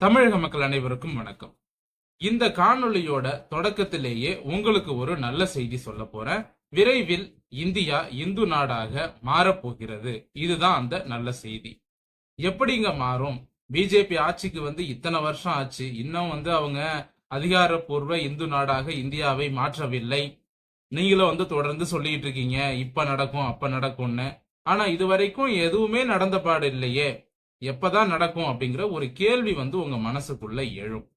தமிழக மக்கள் அனைவருக்கும் வணக்கம். இந்த காணொளியோட தொடக்கத்திலேயே உங்களுக்கு ஒரு நல்ல செய்தி சொல்ல போறேன். விரைவில் இந்தியா இந்து நாடாக மாறப்போகிறது. இதுதான் அந்த நல்ல செய்தி. எப்படிங்க மாறும்? பிஜேபி ஆட்சிக்கு வந்து இத்தனை வருஷம் ஆச்சு. இன்னும் வந்து அவங்க அதிகாரப்பூர்வ இந்து நாடாக இந்தியாவை மாற்றவில்லை. நீங்களும் வந்து தொடர்ந்து சொல்லிட்டு இருக்கீங்க. இப்ப நடக்கும் அப்ப நடக்கும்னு. ஆனா இது வரைக்கும் எதுவுமே நடந்த பாடு இல்லையே. எப்பதான் நடக்கும் அப்படிங்கிற ஒரு கேள்வி வந்து உங்க மனசுக்குள்ள எழும்.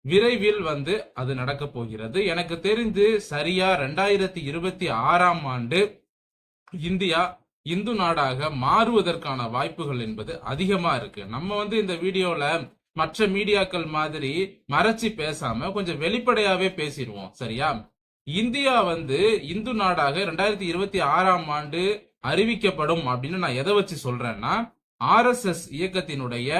விரைவில் வந்து அது நடக்க போகிறது. எனக்கு தெரிந்து சரியா ரெண்டாயிரத்தி இருபத்தி ஆறாம் ஆண்டு இந்தியா இந்து நாடாக மாறுவதற்கான வாய்ப்புகள் என்பது அதிகமா இருக்கு. நம்ம வந்து இந்த வீடியோல மற்ற மீடியாக்கள் மாதிரி மறைச்சு பேசாம கொஞ்சம் வெளிப்படையாவே பேசிடுவோம் சரியா? இந்தியா வந்து இந்து நாடாக ரெண்டாயிரத்தி இருபத்தி ஆறாம் ஆண்டு அறிவிக்கப்படும் அப்படின்னு நான் எதை வச்சு சொல்றேன்னா ஆர்எஸ்எஸ் இயக்கத்தினுடைய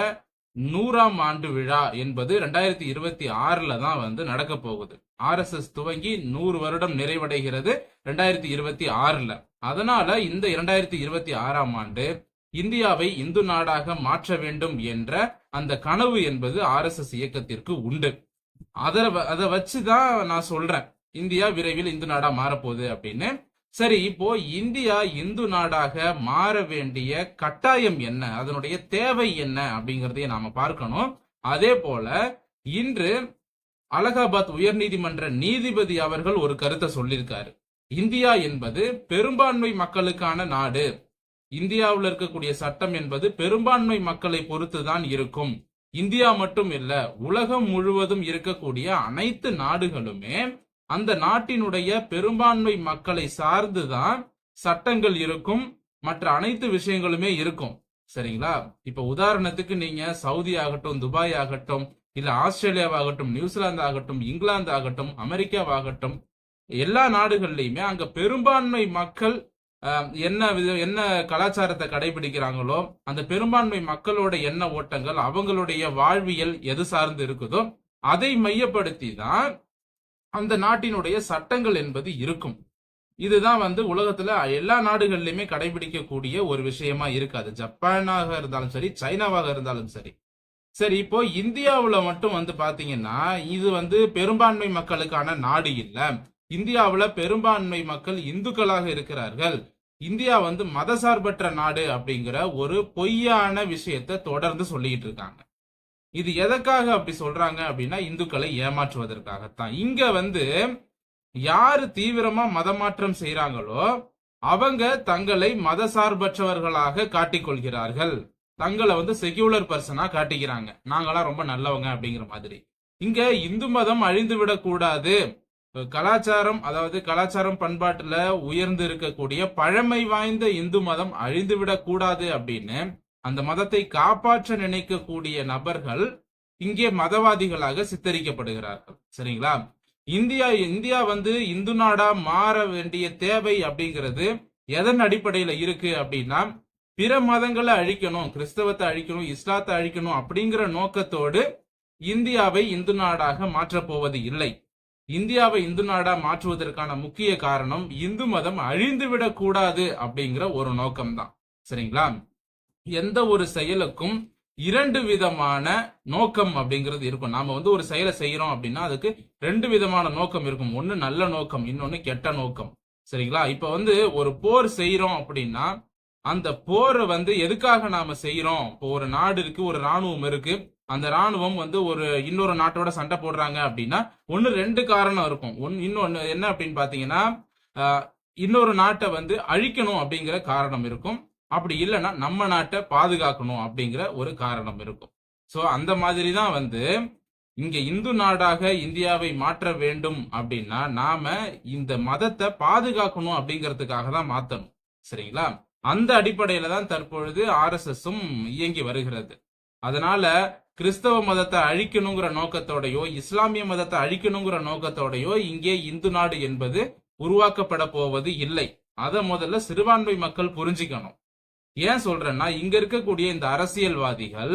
நூறாம் ஆண்டு விழா என்பது ரெண்டாயிரத்தி இருபத்தி ஆறுல தான் வந்து நடக்க போகுது. ஆர்எஸ்எஸ் துவங்கி நூறு வருடம் நிறைவடைகிறது ரெண்டாயிரத்தி இருபத்தி ஆறுல. அதனால இந்த இரண்டாயிரத்தி இருபத்தி ஆறாம் ஆண்டு இந்தியாவை இந்து நாடாக மாற்ற வேண்டும் என்ற அந்த கனவு என்பது ஆர்எஸ்எஸ் இயக்கத்திற்கு உண்டு. அதை அதை வச்சுதான் நான் சொல்றேன். இந்தியா விரைவில் இந்து நாடா மாறப்போகுது அப்படின்னு. சரி இப்போ இந்தியா இந்து நாடாக மாற வேண்டிய கட்டாயம் என்ன? அதனுடைய தேவை என்ன அப்படிங்கறதையும் நாம பார்க்கணும். அதே போல இன்று அலகாபாத் உயர்நீதிமன்ற நீதிபதி அவர்கள் ஒரு கருத்தை சொல்லியிருக்காரு. இந்தியா என்பது பெரும்பான்மை மக்களுக்கான நாடு. இந்தியாவில் இருக்கக்கூடிய சட்டம் என்பது பெரும்பான்மை மக்களை பொறுத்துதான் இருக்கும். இந்தியா மட்டும் இல்ல உலகம் முழுவதும் இருக்கக்கூடிய அனைத்து நாடுகளுமே அந்த நாட்டினுடைய பெரும்பான்மை மக்களை சார்ந்துதான் சட்டங்கள் இருக்கும் மற்ற அனைத்து விஷயங்களுமே இருக்கும். சரிங்களா? இப்ப உதாரணத்துக்கு நீங்க சவுதி ஆகட்டும் துபாய் ஆகட்டும் இல்ல ஆஸ்திரேலியாவாகட்டும் நியூசிலாந்து ஆகட்டும் இங்கிலாந்து ஆகட்டும் அமெரிக்காவாகட்டும் எல்லா நாடுகள்லயுமே அங்க பெரும்பான்மை மக்கள் என்ன வித- என்ன கலாச்சாரத்தை கடைபிடிக்கிறாங்களோ அந்த பெரும்பான்மை மக்களோட எண்ண ஓட்டங்கள் அவங்களுடைய வாழ்வியல் எது சார்ந்து இருக்குதோ அதை மையப்படுத்தி தான் அந்த நாட்டினுடைய சட்டங்கள் என்பது இருக்கும். இதுதான் வந்து உலகத்துல எல்லா நாடுகள்லயுமே கடைபிடிக்கக்கூடிய ஒரு விஷயமா இருக்காது. ஜப்பானாக இருந்தாலும் சரி சைனாவாக இருந்தாலும் சரி. சரி இப்போ இந்தியாவுல மட்டும் வந்து பாத்தீங்கன்னா இது வந்து பெரும்பான்மை மக்களுக்கான நாடு இல்ல. இந்தியாவுல பெரும்பான்மை மக்கள் இந்துக்களாக இருக்கிறார்கள். இந்தியா வந்து மதசார்பற்ற நாடு அப்படிங்கிற ஒரு பொய்யான விஷயத்த தொடர்ந்து சொல்லிட்டு இருக்காங்க. இது எதற்காக அப்படி சொல்றாங்க அப்படின்னா இந்துக்களை ஏமாற்றுவதற்காகத்தான். இங்க வந்து யாரு தீவிரமா மதமாற்றம் செய்யறாங்களோ அவங்க தங்களை மதசார்பற்றவர்களாக காட்டிக்கொள்கிறார்கள். தங்களை வந்து செக்யூலர் பர்சனா காட்டிக்கிறாங்க. நாங்களாம் ரொம்ப நல்லவங்க அப்படிங்கிற மாதிரி. இங்க இந்து மதம் அழிந்து விடக்கூடாது. கலாச்சாரம் அதாவது கலாச்சாரம் பண்பாட்டுல உயர்ந்து இருக்கக்கூடிய பழமை வாய்ந்த இந்து மதம் அழிந்து விடக்கூடாது அப்படின்னு அந்த மதத்தை காப்பாற்ற நினைக்கக்கூடிய நபர்கள் இங்கே மதவாதிகளாக சித்தரிக்கப்படுகிறார்கள். சரிங்களா? இந்தியா இந்தியா வந்து இந்து நாடா மாற வேண்டிய தேவை அப்படிங்கிறது எதன் அடிப்படையில இருக்கு அப்படின்னா பிற மதங்களை அழிக்கணும் கிறிஸ்தவத்தை அழிக்கணும் இஸ்லாத்தை அழிக்கணும் அப்படிங்கிற நோக்கத்தோடு இந்தியாவை இந்து நாடாக மாற்றப் போவது இல்லை. இந்தியாவை இந்து நாடா மாற்றுவதற்கான முக்கிய காரணம் இந்து மதம் அழிந்து விடக்கூடாது அப்படிங்கிற ஒரு நோக்கம்தான். சரிங்களா? எந்த ஒரு செயலுக்கும் இரண்டு விதமான நோக்கம் அப்படிங்கிறது இருக்கும். நாம வந்து ஒரு செயலை செய்யறோம் அப்படின்னா அதுக்கு ரெண்டு விதமான நோக்கம் இருக்கும். ஒன்னு நல்ல நோக்கம் இன்னொன்னு கெட்ட நோக்கம். சரிங்களா? இப்ப வந்து ஒரு போர் செய்யறோம் அப்படின்னா அந்த போரை வந்து எதுக்காக நாம செய்யறோம் இப்போ ஒரு நாடு இருக்கு ஒரு ராணுவம் இருக்கு. அந்த ராணுவம் வந்து ஒரு இன்னொரு நாட்டோட சண்டை போடுறாங்க அப்படின்னா ஒன்னு ரெண்டு காரணம் இருக்கும். ஒன்னு இன்னொன்னு என்ன அப்படின்னு பாத்தீங்கன்னா இன்னொரு நாட்டை வந்து அழிக்கணும் அப்படிங்கிற காரணம் இருக்கும். அப்படி இல்லைன்னா நம்ம நாட்டை பாதுகாக்கணும் அப்படிங்கிற ஒரு காரணம் இருக்கும். ஸோ அந்த மாதிரி தான் வந்து இங்க இந்து நாடாக இந்தியாவை மாற்ற வேண்டும் அப்படின்னா நாம இந்த மதத்தை பாதுகாக்கணும் அப்படிங்கிறதுக்காக தான் மாத்தணும். சரிங்களா? அந்த அடிப்படையில தான் தற்பொழுது ஆர்எஸ்எஸும் இயங்கி வருகிறது. அதனால கிறிஸ்தவ மதத்தை அழிக்கணுங்கிற நோக்கத்தோடையோ இஸ்லாமிய மதத்தை அழிக்கணுங்கிற நோக்கத்தோடையோ இங்கே இந்து நாடு என்பது உருவாக்கப்பட போவது இல்லை. அதை முதல்ல சிறுபான்மை மக்கள் புரிஞ்சுக்கணும். ஏன் சொல்றேன்னா இங்க இருக்கக்கூடிய இந்த அரசியல்வாதிகள்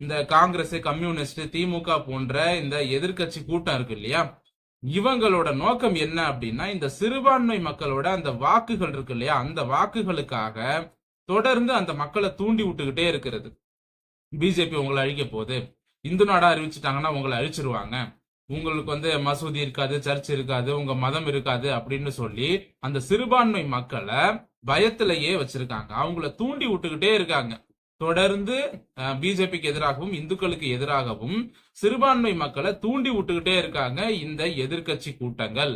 இந்த காங்கிரஸ் கம்யூனிஸ்ட் திமுக போன்ற இந்த எதிர்க்கட்சி கூட்டம் இருக்கு இல்லையா? இவங்களோட நோக்கம் என்ன அப்படின்னா இந்த சிறுபான்மை மக்களோட அந்த வாக்குகள் இருக்கு இல்லையா? அந்த வாக்குகளுக்காக தொடர்ந்து அந்த மக்களை தூண்டி விட்டுக்கிட்டே இருக்கிறது. பிஜேபி உங்களை அழிக்க போகுது. இந்து நாடா அறிவிச்சிட்டாங்கன்னா உங்களை அழிச்சிருவாங்க. உங்களுக்கு வந்து மசூதி இருக்காது சர்ச் இருக்காது உங்க மதம் இருக்காது அப்படின்னு சொல்லி அந்த சிறுபான்மை மக்களை பயத்திலேயே வச்சிருக்காங்க. அவங்கள தூண்டி விட்டுக்கிட்டே இருக்காங்க. தொடர்ந்து பிஜேபிக்கு எதிராகவும் இந்துக்களுக்கு எதிராகவும் சிறுபான்மை மக்களை தூண்டி விட்டுக்கிட்டே இருக்காங்க இந்த எதிர்க்கட்சி கூட்டங்கள்.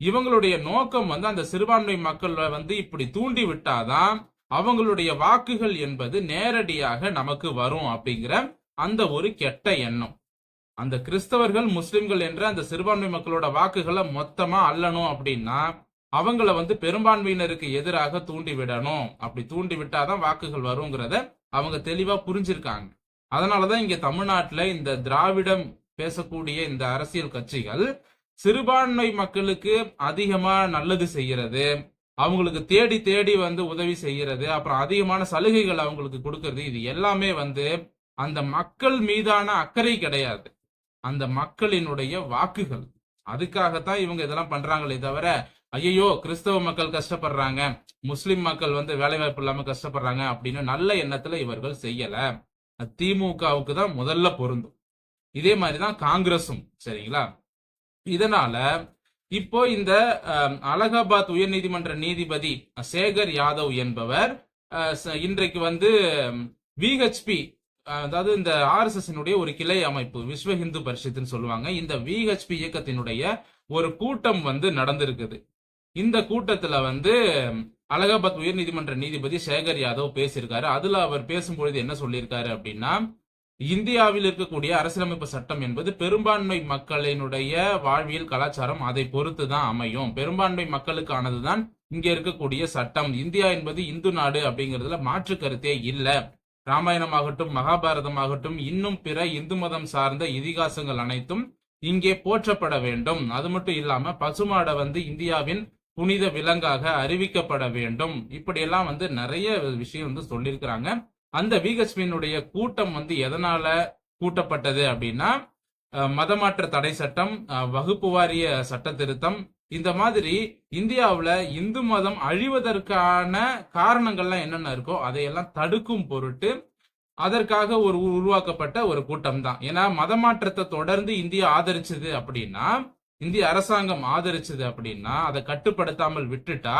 இவங்களுடைய நோக்கம் வந்து அந்த சிறுபான்மை மக்களை வந்து இப்படி தூண்டி விட்டாதான் அவங்களுடைய வாக்குகள் என்பது நேரடியாக நமக்கு வரும் அப்படிங்கிற அந்த ஒரு கெட்ட எண்ணம். அந்த கிறிஸ்தவர்கள் முஸ்லிம்கள் என்ற அந்த சிறுபான்மை மக்களோட வாக்குகளை மொத்தமா அல்லணும் அப்படின்னா அவங்கள வந்து பெரும்பான்மையினருக்கு எதிராக தூண்டி விடணும் அப்படி தூண்டி விட்டாதான் வாக்குகள் வருங்கிறத அவங்க தெளிவா புரிஞ்சிருக்காங்க. அதனாலதான் இங்க தமிழ்நாட்டுல இந்த திராவிடம் பேசக்கூடிய இந்த அரசியல் கட்சிகள் சிறுபான்மை மக்களுக்கு அதிகமா நல்லது செய்யறது அவங்களுக்கு தேடி தேடி வந்து உதவி செய்யறது அப்புறம் அதிகமான சலுகைகள் அவங்களுக்கு கொடுக்கறது இது எல்லாமே வந்து அந்த மக்கள் மீதான அக்கறை கிடையாது. அந்த மக்களினுடைய வாக்குகள். அதுக்காகத்தான் இவங்க இதெல்லாம் பண்றாங்களே தவிர ஐயோ கிறிஸ்தவ மக்கள் கஷ்டப்படுறாங்க. முஸ்லிம் மக்கள் வந்து வேலைவாய்ப்பு இல்லாம கஷ்டப்படுறாங்க அப்படின்னு நல்ல எண்ணத்துல இவர்கள் செய்யல. திமுகவுக்கு தான் முதல்ல பொருந்தும். இதே மாதிரிதான் காங்கிரஸும் சரிங்களா? இதனால இப்போ இந்த அலகாபாத் உயர்நீதிமன்ற நீதிபதி சேகர் யாதவ் என்பவர் ச- இன்றைக்கு வந்து விஹெச்பி அதாவது இந்த ஆர்எஸ்எஸ் ஒரு கிளை அமைப்பு விஸ்வ ஹிந்து பரிஷத்துன்னு சொல்லுவாங்க. இந்த விஹெச்பி இயக்கத்தினுடைய ஒரு கூட்டம் வந்து நடந்திருக்குது. இந்த கூட்டத்துல வந்து அலகாபாத் உயர்நீதிமன்ற நீதிபதி சேகர் யாதவ் பேசியிருக்காரு. அதுல அவர் பேசும்பொழுது என்ன சொல்லியிருக்காரு அப்படின்னா இந்தியாவில் இருக்கக்கூடிய அரசியலமைப்பு சட்டம் என்பது பெரும்பான்மை மக்களினுடைய வாழ்வியல் கலாச்சாரம் அதை பொறுத்து தான் அமையும். பெரும்பான்மை மக்களுக்கானதுதான் இங்க இருக்கக்கூடிய சட்டம். இந்தியா என்பது இந்து நாடு அப்படிங்கிறதுல மாற்று கருத்தே இல்ல. ராமாயணமாகட்டும் மகாபாரதமாகட்டும் இன்னும் பிற இந்து மதம் சார்ந்த இதிகாசங்கள் அனைத்தும் இங்கே போற்றப்பட வேண்டும். அது மட்டும் இல்லாம பசுமாடை வந்து இந்தியாவின் புனித விலங்காக அறிவிக்கப்பட வேண்டும். இப்படியெல்லாம் வந்து நிறைய விஷயம் வந்து சொல்லியிருக்கிறாங்க. அந்த விஹெச்பியினுடைய கூட்டம் வந்து எதனால கூட்டப்பட்டது அப்படின்னா மதமாற்ற தடை சட்டம் வகுப்பு வாரிய சட்ட திருத்தம். இந்த மாதிரி இந்தியாவில் இந்து மதம் அழிவதற்கான காரணங்கள்லாம் என்னென்ன இருக்கோ அதையெல்லாம் தடுக்கும் பொருட்டு அதற்காக ஒரு உ- உருவாக்கப்பட்ட ஒரு கூட்டம் தான் ஏன்னா மதமாற்றத்தை தொடர்ந்து இந்தியா ஆதரிச்சது அப்படின்னா இந்திய அரசாங்கம் ஆதரிச்சது அப்படின்னா அதை கட்டுப்படுத்தாமல் விட்டுட்டா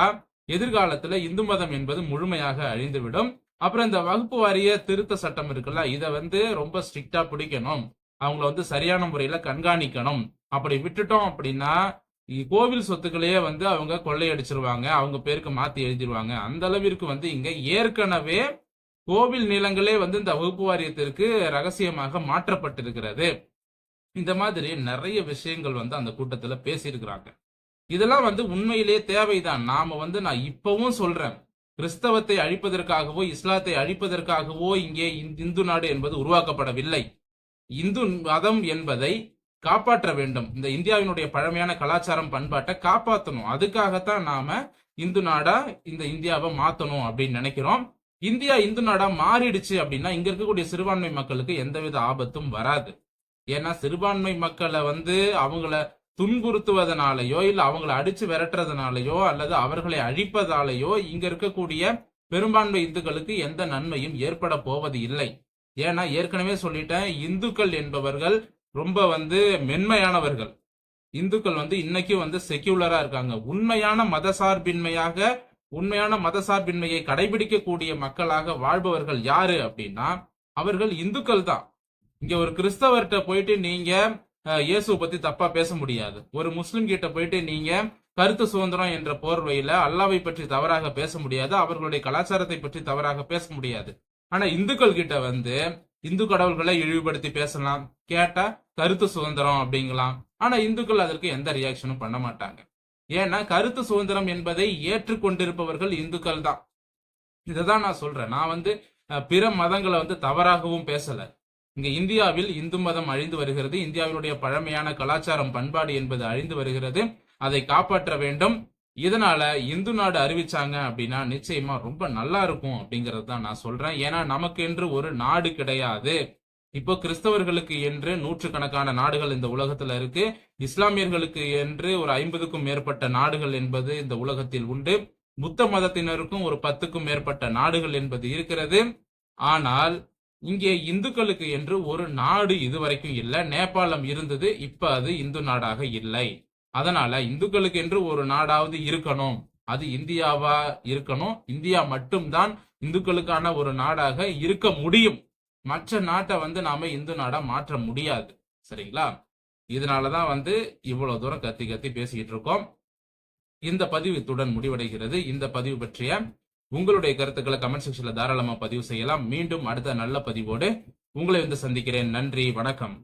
எதிர்காலத்துல இந்து மதம் என்பது முழுமையாக அழிந்துவிடும். அப்புறம் இந்த வகுப்பு வாரிய திருத்த சட்டம் இருக்குல்ல இதை வந்து ரொம்ப ஸ்ட்ரிக்டா பிடிக்கணும். அவங்கள வந்து சரியான முறையில கண்காணிக்கணும். அப்படி விட்டுட்டோம் அப்படின்னா கோவில் சொத்துக்களையே வந்து அவங்க கொள்ளையடிச்சிருவாங்க அவங்க பேருக்கு மாத்தி எழுதிருவாங்க. அந்த அளவிற்கு வந்து இங்க ஏற்கனவே கோவில் நிலங்களே வந்து இந்த வகுப்பு வாரியத்திற்கு ரகசியமாக மாற்றப்பட்டிருக்கிறது. இந்த மாதிரி நிறைய விஷயங்கள் வந்து அந்த கூட்டத்துல பேசியிருக்கிறாங்க. இதெல்லாம் வந்து உண்மையிலேயே தேவைதான். நாம வந்து நான் இப்பவும் சொல்றேன். கிறிஸ்தவத்தை அழிப்பதற்காகவோ இஸ்லாத்தை அழிப்பதற்காகவோ இங்கே இந்து நாடு என்பது உருவாக்கப்படவில்லை. இந்து மதம் என்பதை காப்பாற்ற வேண்டும். இந்த இந்தியாவினுடைய பழமையான கலாச்சாரம் பண்பாட்டை காப்பாற்றணும் அதுக்காகத்தான் நாம இந்து நாடா இந்த இந்தியாவை மாத்தணும் அப்படின்னு நினைக்கிறோம். இந்தியா இந்து நாடா மாறிடுச்சு அப்படின்னா இங்க இருக்கக்கூடிய சிறுபான்மை மக்களுக்கு எந்தவித ஆபத்தும் வராது. ஏன்னா சிறுபான்மை மக்களை வந்து அவங்கள துன்புறுத்துவதனாலேயோ இல்லை அவங்கள அடிச்சு விரட்டுறதுனாலயோ அல்லது அவர்களை அழிப்பதாலேயோ இங்க இருக்கக்கூடிய பெரும்பான்மை இந்துக்களுக்கு எந்த நன்மையும் ஏற்பட போவது இல்லை. ஏன்னா ஏற்கனவே சொல்லிட்டேன் இந்துக்கள் என்பவர்கள் ரொம்ப வந்து மென்மையானவர்கள். இந்துக்கள் வந்து இன்னைக்கும் வந்து செக்யூலரா இருக்காங்க. உண்மையான மதசார்பின்மையாக உண்மையான மதசார்பின்மையை கடைபிடிக்கக்கூடிய மக்களாக வாழ்பவர்கள் யாரு அப்படின்னா அவர்கள் இந்துக்கள் தான் இங்க ஒரு கிறிஸ்தவர்கிட்ட போயிட்டு நீங்க இயேசுவை பத்தி தப்பா பேச முடியாது. ஒரு முஸ்லிம் கிட்ட போயிட்டு நீங்க கருத்து சுதந்திரம் என்ற போர்வையில அல்லாவை பற்றி தவறாக பேச முடியாது அவர்களுடைய கலாச்சாரத்தை பற்றி தவறாக பேச முடியாது. ஆனா இந்துக்கள் கிட்ட வந்து இந்து கடவுள்களை இழிவுபடுத்தி பேசலாம் கேட்டா கருத்து சுதந்திரம் அப்படிங்கலாம். ஆனா இந்துக்கள் அதற்கு எந்த ரியாக்ஷனும் பண்ண மாட்டாங்க. ஏன்னா கருத்து சுதந்திரம் என்பதை ஏற்றுக்கொண்டிருப்பவர்கள் இந்துக்கள் தான் இதைதான் நான் சொல்றேன். நான் வந்து பிற மதங்களை வந்து தவறாகவும் பேசல. இங்க இந்தியாவில் இந்து மதம் அழிந்து வருகிறது. இந்தியாவினுடைய பழமையான கலாச்சாரம் பண்பாடு என்பது அழிந்து வருகிறது. அதை காப்பாற்ற வேண்டும். இதனால இந்து நாடு அறிவிச்சாங்க அப்படின்னா நிச்சயமா ரொம்ப நல்லா இருக்கும் அப்படிங்கறது தான் நான் சொல்றேன். ஏன்னா நமக்கு என்று ஒரு நாடு கிடையாது. இப்போ கிறிஸ்தவர்களுக்கு என்று நூற்றுக்கணக்கான நாடுகள் இந்த உலகத்துல இருக்கு. இஸ்லாமியர்களுக்கு என்று ஒரு ஐம்பதுக்கும் மேற்பட்ட நாடுகள் என்பது இந்த உலகத்தில் உண்டு. புத்த மதத்தினருக்கும் ஒரு பத்துக்கும் மேற்பட்ட நாடுகள் என்பது இருக்கிறது. ஆனால் இங்கே இந்துக்களுக்கு என்று ஒரு நாடு இதுவரைக்கும் இல்லை. நேபாளம் இருந்தது இப்ப அது இந்து நாடாக இல்லை. அதனால இந்துக்களுக்கு என்று ஒரு நாடாவது இருக்கணும். அது இந்தியாவா இருக்கணும். இந்தியா மட்டும்தான் இந்துக்களுக்கான ஒரு நாடாக இருக்க முடியும். மற்ற நாட்டை வந்து நாம இந்து நாடா மாற்ற முடியாது. சரிங்களா? இதனாலதான் வந்து இவ்வளவு தூரம் கத்தி கத்தி பேசிக்கிட்டு இருக்கோம். இந்த பதிவு இத்துடன் முடிவடைகிறது. இந்த பதிவு பற்றிய உங்களுடைய கருத்துக்களை கமெண்ட் செக்ஷன்ல தாராளமா பதிவு செய்யலாம். மீண்டும் அடுத்த நல்ல பதிவோடு உங்களை வந்து சந்திக்கிறேன். நன்றி வணக்கம்.